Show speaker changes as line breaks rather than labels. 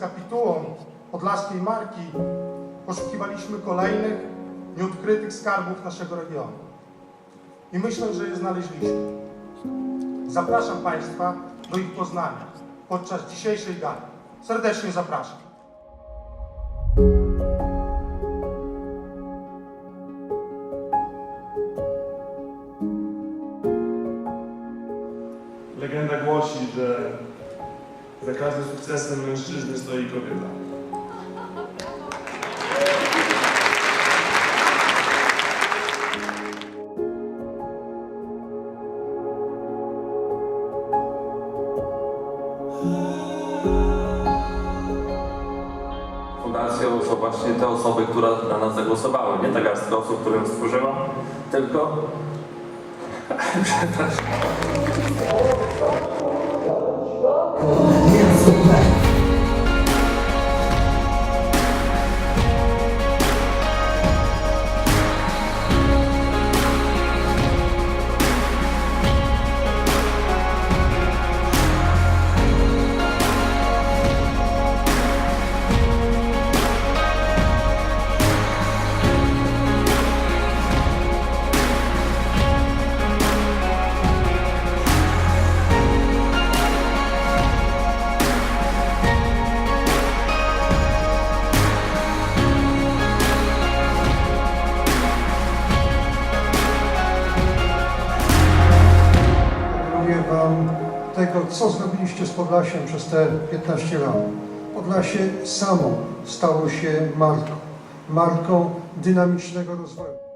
kapitułą podlaskiej marki poszukiwaliśmy kolejnych nieodkrytych skarbów naszego regionu. I myślę, że je znaleźliśmy. Zapraszam Państwa do ich poznania podczas dzisiejszej gali. Serdecznie zapraszam.
Legenda głosi, że za każdym sukcesem mężczyzny stoi kobieta.
Fundacją są właśnie te osoby, które na nas zagłosowały. Nie ta garstka osób, którą stworzyłam, tylko... Przepraszam. 来。
Mówię Wam tego, co zrobiliście z Podlasiem przez te 15 lat. Podlasie samo stało się marką, marką dynamicznego rozwoju.